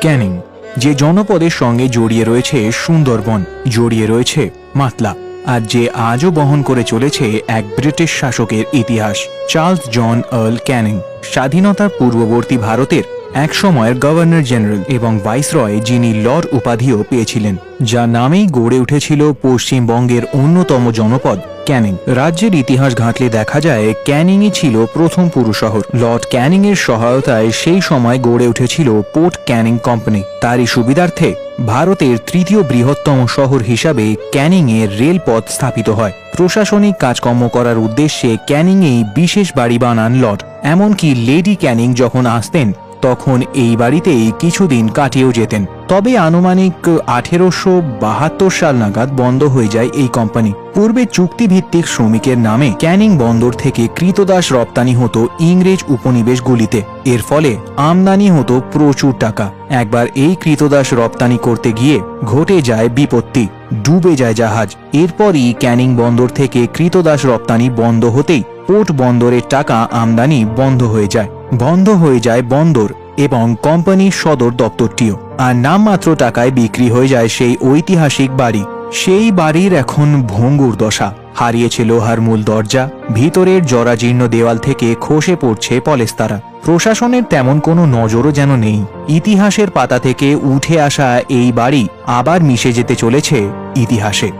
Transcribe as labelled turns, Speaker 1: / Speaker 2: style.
Speaker 1: ক্যানিং, যে জনপদের সঙ্গে জড়িয়ে রয়েছে সুন্দরবন, জড়িয়ে রয়েছে মাতলা, আর যে আজও বহন করে চলেছে এক ব্রিটিশ শাসকের ইতিহাস, চার্লস জন আর্ল ক্যানিং। স্বাধীনতার পূর্ববর্তী ভারতের এক সময়ের গভর্নর জেনারেল এবং ভাইসরয় যিনি লর উপাধিও পেয়েছিলেন যা নামেই গড়ে উঠেছিল পশ্চিমবঙ্গের অন্যতম জনপদ ক্যানিং। রাজ্যের ইতিহাস ঘাঁটলে দেখা যায়, ক্যানিংই ছিল প্রথম পুরু শহর। লর্ড ক্যানিং এর সহায়তায় সেই সময় গড়ে উঠেছিল পোর্ট ক্যানিং কোম্পানি। তারই সুবিধার্থে ভারতের তৃতীয় বৃহত্তম শহর হিসাবে ক্যানিং এর রেলপথ স্থাপিত হয়। প্রশাসনিক কাজকর্ম করার উদ্দেশ্যে ক্যানিংয়েই বিশেষ বাড়ি বানান লর্ড। এমনকি লেডি ক্যানিং যখন আসতেন, তখন এই বাড়িতেই কিছুদিন কাটিয়েও যেতেন। তবে আনুমানিক আঠেরোশো বাহাত্তর সাল নাগাদ বন্ধ হয়ে যায় এই কোম্পানি পূর্বে চুক্তিভিত্তিক শ্রমিকের নামে ক্যানিং বন্দর থেকে কৃতদাস রপ্তানি হতো ইংরেজ উপনিবেশগুলিতে। এর ফলে আমদানি হতো প্রচুর টাকা। একবার এই কৃতদাস রপ্তানি করতে গিয়ে ঘটে যায় বিপত্তি, ডুবে যায় জাহাজ। এরপরই ক্যানিং বন্দর থেকে কৃতদাস রপ্তানি বন্ধ হতেই পোর্ট বন্দরের টাকা আমদানি বন্ধ হয়ে যায়। বন্ধ হয়ে যায় বন্দর। এবং কোম্পানির সদর দপ্তরটিও। আর নামমাত্র টাকায় বিক্রি হয়ে যায় সেই ঐতিহাসিক বাড়ি। সেই বাড়ির এখন ভঙ্গুর দশা। হারিয়েছে লোহার মূল দরজা, ভিতরের জরাজীর্ণ দেওয়াল থেকে খসে পড়ছে পলেস্তারা। প্রশাসনের তেমন কোনো নজরও যেন নেই। ইতিহাসের পাতা থেকে উঠে আসা এই বাড়ি আবার মিশে যেতে চলেছে ইতিহাসে।